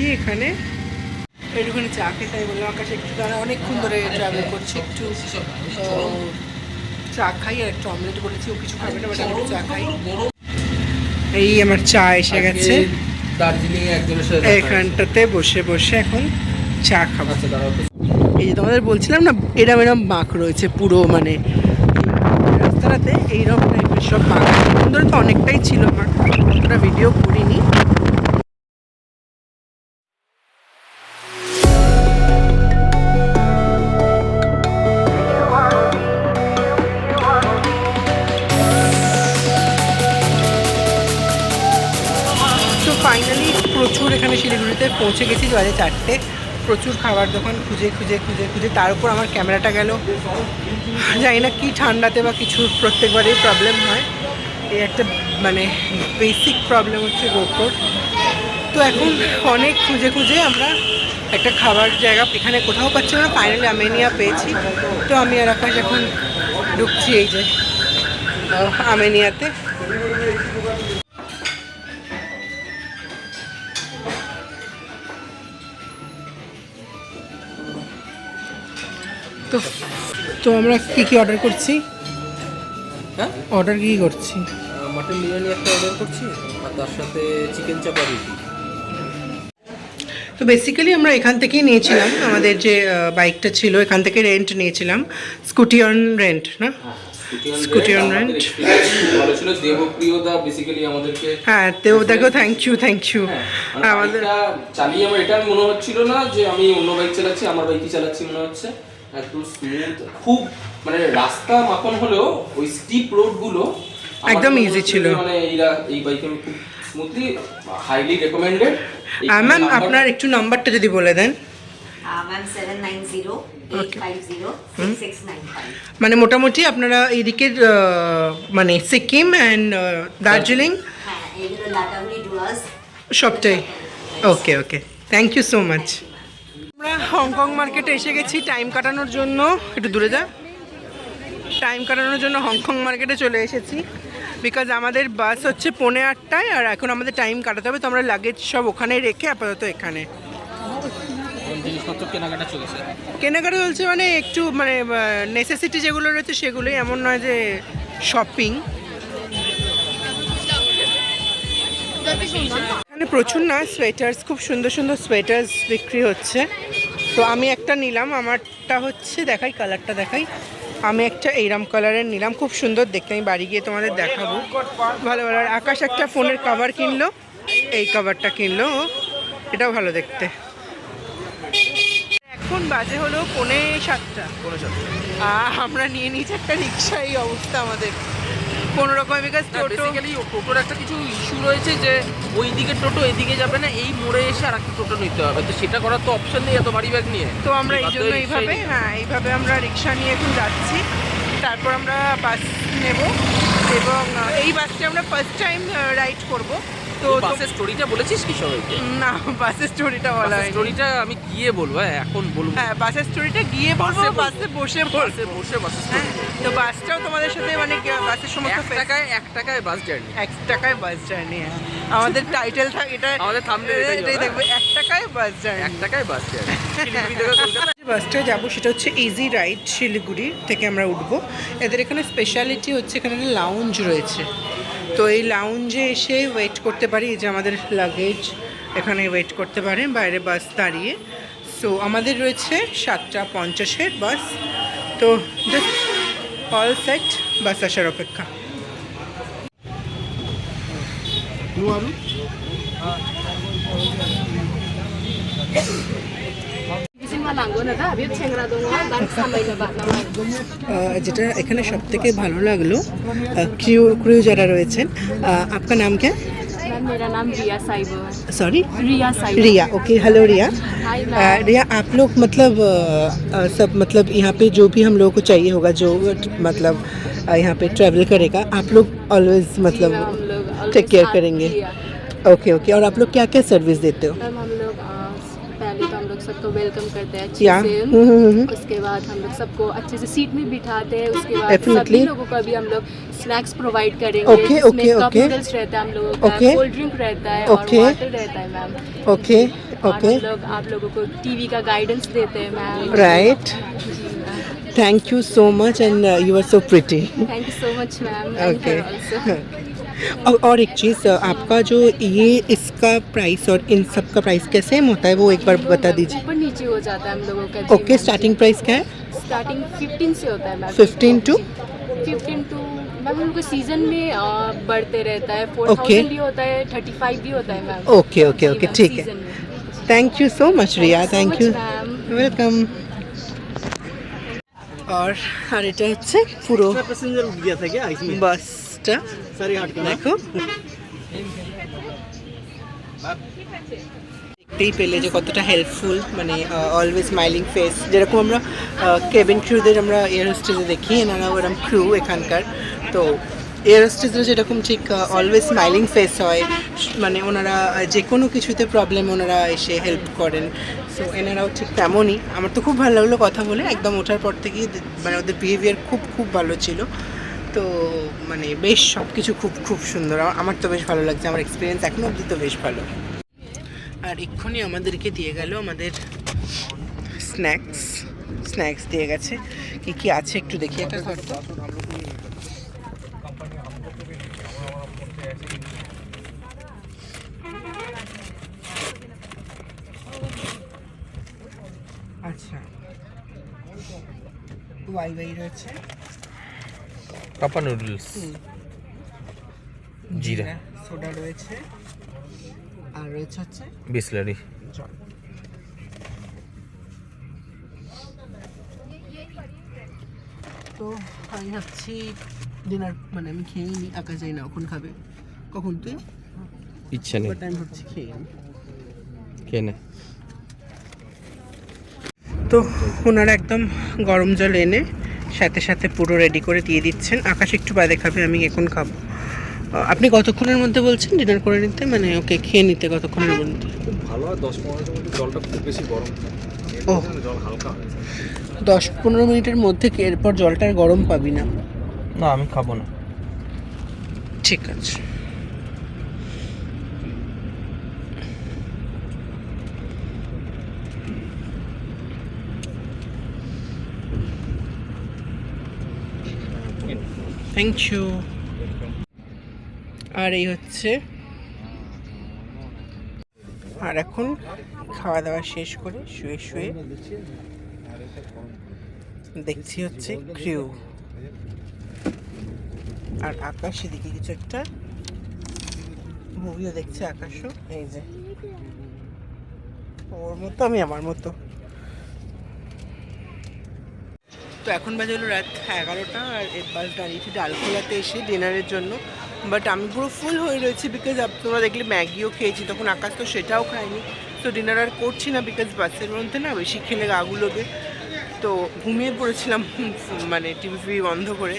এসেছি এখানে। একটুখানি চা খেতে বললাম আকাশে একটু দাঁড়া অনেকক্ষণ ধরে ট্রাভেল করছি একটু চা খাই আর একটা অমলেট বলেছি ও কিছু খাবে না বাট আমি চা খাই। এই আমার চা এসে গেছে। দার্জিলিং এ একজনের সাথে এখানটাতে বসে বসে এখন চা খাব। আচ্ছা এই যে তোমাদের বলছিলাম না এরম এরম বাঁক রয়েছে পুরো মানে রাস্তাটাতে এইরকম টাইপের সব বাঁক। সুন্দর তো অনেকটাই ছিল আমার অতটা ভিডিও করিনি। গেছি চারটে। প্রচুর খাবার দোকান, খুঁজে খুঁজে খুঁজে খুঁজে। তার উপর আমার ক্যামেরাটা গেল। জানি না কি ঠান্ডাতে বা কিছু প্রত্যেকবারই প্রবলেম হয়। এই একটা মানে বেসিক প্রবলেম হচ্ছে গোপ্রোর তো এখন অনেক খুঁজে খুঁজে আমরা একটা খাবার জায়গা এখানে কোথাও পাচ্ছি না। ফাইনালি আমেনিয়া পেয়েছি। তো আমি আর আকাশ এখন ঢুকছি এই যে আমেনিয়াতে। তো আমরা কী কী অর্ডার করছি? হ্যাঁ? অর্ডার কী করছি? মটন বিরিয়ানি একটা অর্ডার করছি আর তার সাথে চিকেন চাপা রুটি তো বেসিক্যালি আমরা এখান থেকেই নিয়েছিলাম আমাদের যে বাইকটা ছিল এখান থেকে রেন্ট নিয়েছিলাম। স্কুটি অন রেন্ট না? Scooty on rent. ভালো ছিল। দেবপ্রিয় দা বেসিক্যালি আমাদেরকে হ্যাঁ তো ওদেরকেও থ্যাংক ইউ থ্যাংক ইউ আমাদের চালিয়ে আমার এটা মনে হচ্ছিল না যে আমি অন্য বাইক চালাচ্ছি আমার বাইকই চালাচ্ছি মনে হচ্ছে। একদম স্মুথ খুব মানে রাস্তা মাখন হলেও ওই স্টিপ রোডগুলো একদম হচ্ছে ছিল। মানে এইরা এই বাইক আমি খুব স্মুথলি হাইলি রেকমেন্ডেড ম্যাম আপনার একটু নাম্বারটা যদি বলে দেন. মানে মোটামুটি আপনারা এইদিকের আহ, মানে সিকিম অ্যান্ড দার্জিলিং। হ্যাঁ সবটাই। Okay okay thank you so much আমরা হংকং মার্কেটে এসে গেছি টাইম কাটানোর জন্য। একটু দূরে যা। টাইম কাটানোর জন্য হংকং মার্কেটে চলে এসেছি। বিকজ আমাদের বাস হচ্ছে পৌনে আটটায় আর এখন আমাদের টাইম কাটাতে হবে তো আমরা লাগেজ সব ওখানে রেখে আপাতত এখানে। কেনাকাটা চলছে। মানে একটু মানে নেসেসিটি যেগুলো রয়েছে সেগুলোই এমন নয় যে শপিং প্রচুর না সোয়েটার্স খুব সুন্দর সুন্দর সোয়েটার্স বিক্রি হচ্ছে। তো আমি একটা নিলাম আমারটা হচ্ছে দেখাই কালারটা দেখাই। আমি একটা এইরাম কালারের নিলাম খুব সুন্দর দেখতে। আমি বাড়ি গিয়ে তোমাদের দেখাবো। ভালো ভালো। আর আকাশ একটা ফোনের কভার কিনলো এই কভারটা কিনলো। এটাও ভালো দেখতে। এখন বাজে হলো পৌনে সাতটা। আমরা নিয়ে নিয়েছি একটা রিক্সা এই অবস্থা আমাদের। কোনো রকম বিকজ টোটো। বেসিক্যালি টোটোর একটা কিছু ইস্যু রয়েছে যে ওই দিকে টোটো এদিকে যাবে না এই মোড়ে এসে আর একটা টোটো নিতে হবে। তো সেটা করার তো অপশন নেই এত বাড়ি ব্যাগ নিয়ে। তো আমরা এই জন্য এইভাবে হ্যাঁ এইভাবে আমরা রিক্সা নিয়ে এখন যাচ্ছি। তারপর আমরা বাস নেব। এবং এই বাসটা আমরা ফার্স্ট টাইম রাইড করব। তো বাসের স্টোরিটা বলেছিস কি সবাইকে? না বাসের স্টোরিটা বলা হয়নি। স্টোরিটা আমি গিয়ে বলব হ্যাঁ এখন বলব। হ্যাঁ বাসের স্টোরিটা গিয়ে বলব বাসে। বসে বলব। বসে বাসের হ্যাঁ স্টোরি তো বাসটাও তোমাদের সাথে মানে বাসের সমস্ত এক টাকায় এক টাকায় বাস জার্নি এক টাকায় বাস জার্নি আমাদের টাইটেল থাকে এটা আমাদের thumbnail এটাই দেখবে এক টাকায় বাস জার্নি এক টাকায় বাস জার্নি কলকাতা যাব সেটা হচ্ছে ইজি রাইড শিলিগুড়ি থেকে আমরা উঠবো। এদের এখানে স্পেশালিটি হচ্ছে এখানে লাউঞ্জ রয়েছে। তো এই লাউঞ্জে এসে ওয়েট করতে পারি, এই যে আমাদের লাগেজ এখানে ওয়েট করতে পারেন বাইরে বাস দাঁড়িয়ে। সো আমাদের রয়েছে সাতটা পঞ্চাশের বাস তো জাস্ট অল সেট বাস আসার অপেক্ষা। যেটা এখানে সব থেকে ভালো লাগলো ক্রিউ ক্রিউ যারা রয়েছেন আহ, আপনার নাম কে मैम मेरा नाम Riya cyber sorry Riya cyber Riya okay hello Riya hi uh, Riya आप लोग मतलब अ, अ, सब मतलब यहाँ पे जो भी हम लोगों को चाहिए होगा जो मतलब अ, यहाँ पे ट्रैवल करेगा आप लोग ऑलवेज मतलब हम लोग always टेक केयर साथ करेंगे दिया। ओके ओके और आप लोग क्या क्या सर्विस देते हो मैम हम लोग अ, पहले तो हम लोग सबको वेलकम करते हैं अच्छे Yeah. से। हम्म, हम्म, हम्म। उसके बाद हम लोग सबको अच्छे से सीट में बिठाते हैं। उसके बाद. सभी लोगों को अभी हम लोग स्नैक्स प्रोवाइड करेंगे। Okay, जिसमें okay, कप okay. नूडल्स रहता है हम लोगों का Okay. कोल्ड ड्रिंक रहता है Okay. और वाटर रहता है मैम ओके ओके लोग आप लोगों को टीवी का गाइडेंस देते हैं ma'am right thank you so much and you are so pretty thank you so much ma'am okay और और एक चीज़ आपका जो ये इसका प्राइस और इन सब का प्राइस कैसे सेम होता है वो एक बार बता दीजिए ऊपर नीचे हो जाता है हम लोगों का ओके स्टार्टिंग प्राइस क्या है स्टार्टिंग 15 से होता है मैम 15 टू 15 टू मैम हम लोग को सीजन में अ, बढ़ते रहता है फोर Okay. थाउजेंड भी होता है थर्टी फाइव भी होता है मैम ओके ओके ओके ठीक है thank you so much Riya thank you ma'am welcome আর আর এটা হচ্ছে পুরো पैसेंजर उठ गया था क्या গাছটা দেখো। দেখতেই পেলে যে কতটা হেল্পফুল মানে অলওয়েজ স্মাইলিং ফেস যেরকম আমরা কেবিন ক্রুদের আমরা এয়ার হোস্টেজে দেখি এনারা ওরম ক্রু এখানকার। তো এয়ার হোস্টেজরা যেরকম ঠিক অলওয়েজ স্মাইলিং ফেস হয় মানে ওনারা যে কোনো কিছুতে প্রবলেম ওনারা এসে হেল্প করেন। সো এনারাও ঠিক তেমনই। আমার তো খুব ভালো লাগল কথা বলে। একদম ওঠার পর থেকেই মানে ওদের বিহেভিয়ার খুব খুব ভালো ছিল। তো মানে বেশ সব কিছু খুব খুব সুন্দর। আমার তো বেশ ভালো লাগছে, আমার এক্সপিরিয়েন্স এখনও অবধি তো বেশ ভালো। আর এক্ষুনি আমাদেরকে দিয়ে গেল আমাদের স্ন্যাক্স স্ন্যাক্স দিয়ে গেছে। কি কি আছে একটু দেখি, একটা ঘর তো। আচ্ছা। ওয়াই ওয়াই রয়েছে। কাপা নুডলস জিরা। সোডা রয়েছে। আর রয়েছে হচ্ছে বিসলারি। জল। তো আমি ভাবছি ডিনার মানে আমি খেয়েই নি আকাশ যাই না কখন খাবে? কখন তুই? ইচ্ছা নেই। আমি ভাবছি খেয়ে নি। কেনে তো ওনারা একদম গরম জল এনে সাথে সাথে পুরো রেডি করে দিয়ে দিচ্ছেন। আকাশ একটু বাইরে খাবে আমি এখন খাব। আপনি কতক্ষণের মধ্যে বলছেন ডিনার করে নিতে? মানে ওকে খেয়ে নিতে কতক্ষণের মধ্যে? খুব ভালো হয় দশ পনেরো মিনিট জলটা খুব বেশি গরম ও জল হালকা দশ পনেরো মিনিটের মধ্যে কি এরপর জলটা আর গরম পাবি না? না আমি খাব না। ঠিক আছে। Thank you. আর এই হচ্ছে। আর এখন খাওয়া দাওয়া শেষ করে শুয়ে শুয়ে দেখছি হচ্ছে ক্রিউ আর আকাশ এদিকে কিছু একটা মুভিও দেখছে আকাশও, এই যে। ওর মতো আমি আমার মতো। তো এখন বাজে হলো রাত এগারোটা আর এর বাস দাঁড়িয়েছি ডালখোলাতে এসে ডিনারের জন্য। বাট আমি পুরো ফুল হয়ে রয়েছি বিকজ তোমরা দেখলে ম্যাগিও খেয়েছি, তখন আকাশ তো সেটাও খায়নি। তো ডিনার আর করছি না বিকজ বাসের মধ্যে না বেশি খেলে গাগুলোকে তো ঘুমিয়ে পড়েছিলাম মানে টিভি ফিভি বন্ধ করে।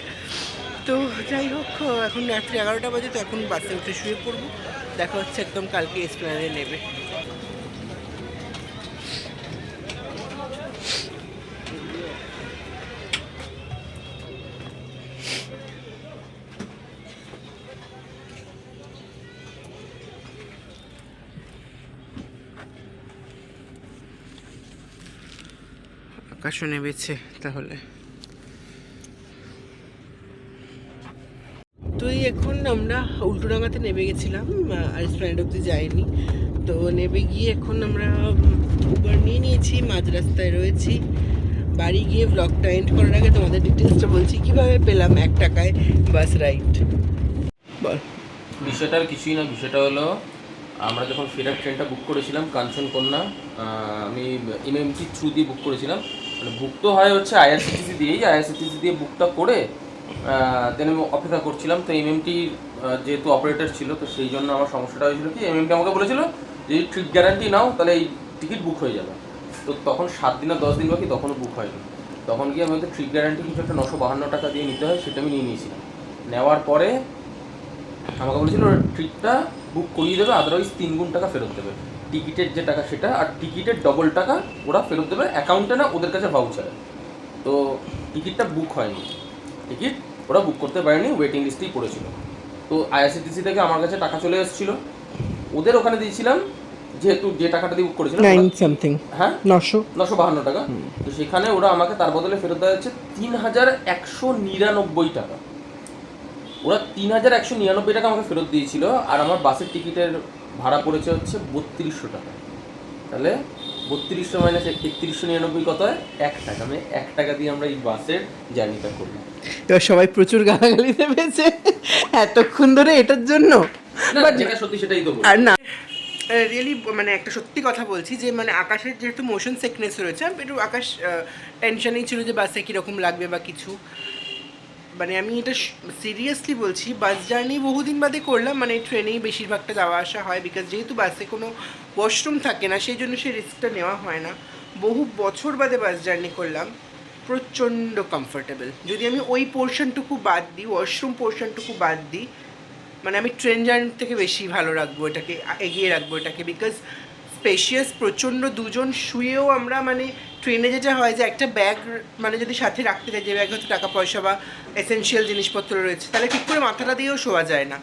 তো যাই হোক, এখন রাত্রি এগারোটা বাজে, তো এখন বাসে উঠে শুয়ে পড়ব। দেখা হচ্ছে একদম কালকে এসপ্লানে নেবে। আকাশও নেমেছে, তাহলে। তো এই এখন আমরা উল্টোডাঙ্গাতে নেমে গেছিলাম আর স্প্ল্যানেড অব্দি যাইনি। তো নেমে গিয়ে এখন আমরা উবার নিয়ে নিয়েছি, মাঝ রাস্তায় রয়েছি। বাড়ি গিয়ে ব্লগটা এন্ড করার আগে তোমাদের ডিটেলসটা বলছি, কীভাবে পেলাম এক টাকায় বাস রাইড বল। বিষয়টা আর কিছুই না, বিষয়টা হলো, আমরা যখন ফেরার ট্রেনটা বুক করেছিলাম, কাঞ্চনকন্যা আমি এমএমটি থ্রু দিয়ে বুক করেছিলাম। মানে বুক হয় হচ্ছে আইআরসিটিসি দিয়েই আইআরসিটিসি দিয়ে বুকটা করে দেন আমি অপেক্ষা করছিলাম। তো এমএমটি যেহেতু অপারেটর ছিল, তো সেই জন্য আমার সমস্যাটা হয়েছিল কি এমএমটি আমাকে বলেছিল, যদি ট্রিপ গ্যারান্টি নাও, তাহলে এই টিকিট বুক হয়ে যাবে। তো তখন সাত দিন আর দশ দিন বাকি তখনও বুক হয়নি। তখন গিয়ে আমি হয়তো ট্রিপ গ্যারান্টি কিছু একটা নশো বাহান্ন টাকা দিয়ে নিতে হয়, সেটা আমি নিয়ে নিয়েছিলাম। নেওয়ার পরে আমাকে বলেছিল ট্রিপটা বুক করিয়ে দেবে আদারওয়াইজ তিন গুণ টাকা ফেরত দেবে। টিকিটের যে টাকা সেটা আর টিকিটের ডবল টাকা ওরা ফেরত দেবে অ্যাকাউন্টে না ওদের কাছে ভাউচার তো টিকিটটা বুক হয়নি। টিকিট ওরা বুক করতে পারেনি ওয়েটিং লিস্টেই পড়েছিল। তো আইআরসিটিসি থেকে আমার কাছে টাকা চলে এসেছিল। ওদের ওখানে দিয়েছিলাম যেহেতু যে টাকাটা দিয়ে বুক করেছিলাম নাইন সামথিং হ্যাঁ? নশো। নশো বাহান্ন টাকা। তো সেখানে ওরা আমাকে তার বদলে ফেরত দেওয়া হচ্ছে তিন হাজার একশো নিরানব্বই টাকা। ওরা তিন হাজার একশো নিরানব্বই টাকা আমাকে ফেরত দিয়েছিল আর আমার বাসের টিকিটের ভাড়া পড়েছে হচ্ছে বত্রিশশো টাকা। তাহলে বত্রিশশো মাইনাস একত্রিশশো নিরানব্বই কত হয়? এক টাকা। মানে এক টাকা দিয়ে আমরা এই বাসের জার্নিটা করলাম। এবার সবাই প্রচুর গালাগালি দেবেছে। এতক্ষণ ধরে এটার জন্য? না, যেটা সত্যি সেটাই তো আর না। রিয়েলি মানে একটা সত্যি কথা বলছি যে মানে আকাশের যেহেতু মোশন সিকনেস রয়েছে একটু আকাশ টেনশনেই ছিল যে বাসে কীরকম লাগবে বা কিছু। মানে আমি এটা সিরিয়াসলি বলছি বাস জার্নি বহুদিন বাদে করলাম মানে ট্রেনেই বেশিরভাগটা যাওয়া আসা হয় বিকজ যেহেতু বাসে কোনো ওয়াশরুম থাকে না, সেই জন্য সেই রিস্কটা নেওয়া হয় না। বহু বছর বাদে বাস জার্নি করলাম, প্রচণ্ড কমফোর্টেবল যদি আমি ওই পোর্শনটুকু বাদ দিই ওয়াশরুম পোর্শনটুকু বাদ দিই মানে আমি ট্রেন জার্নি থেকে বেশি ভালো রাখব, এটাকে, এগিয়ে রাখব, এটাকে বিকজ স্পেশিয়াস প্রচণ্ড দুজন শুয়েও আমরা মানে ট্রেনে যেটা হয় যে একটা ব্যাগ মানে যদি সাথে রাখতে চাই যে ব্যাগে হচ্ছে টাকা পয়সা বা এসেনশিয়াল জিনিসপত্র রয়েছে তাহলে ঠিক করে মাথাটা দিয়েও শোয়া যায় না।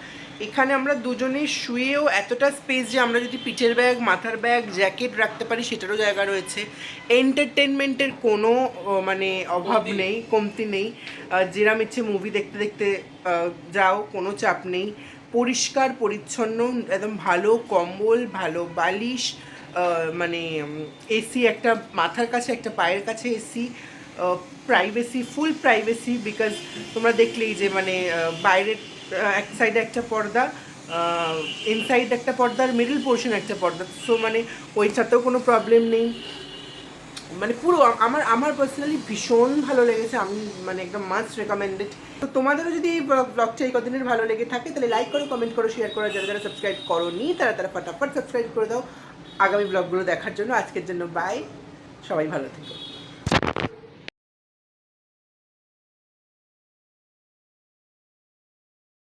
এখানে আমরা দুজনে শুয়েও এতটা স্পেস যে আমরা যদি পিঠের ব্যাগ মাথার ব্যাগ জ্যাকেট রাখতে পারি সেটারও জায়গা রয়েছে। এন্টারটেনমেন্টের কোনো মানে অভাব নেই কমতি নেই। যেরাম ইচ্ছে মুভি দেখতে দেখতে যাও কোনো চাপ নেই। পরিষ্কার পরিচ্ছন্ন একদম ভালো কম্বল ভালো বালিশ মানে এসি একটা মাথার কাছে, একটা পায়ের কাছে AC privacy full privacy because তোমরা দেখলেই যে মানে বাইরের এক সাইডে একটা পর্দা ইনসাইড একটা পর্দা আর মিডল পোর্শন একটা পর্দা। সো মানে ওইটাতেও কোনো প্রবলেম নেই। মানে পুরো আমার আমার পার্সোনালি ভীষণ ভালো লেগেছে। আমি মানে একদম মাস্ট রেকমেন্ডেড তো তোমাদেরও যদি এই ব্লগটা এই কদিনের ভালো লেগে থাকে, তাহলে লাইক করো কমেন্ট করো শেয়ার করো। যারা যারা সাবস্ক্রাইব করো নি তারা তারা ফটাফট সাবস্ক্রাইব করে দাও। আগামী ব্লগগুলো দেখার জন্য আজকের জন্য বাই সবাই ভালো থেকো।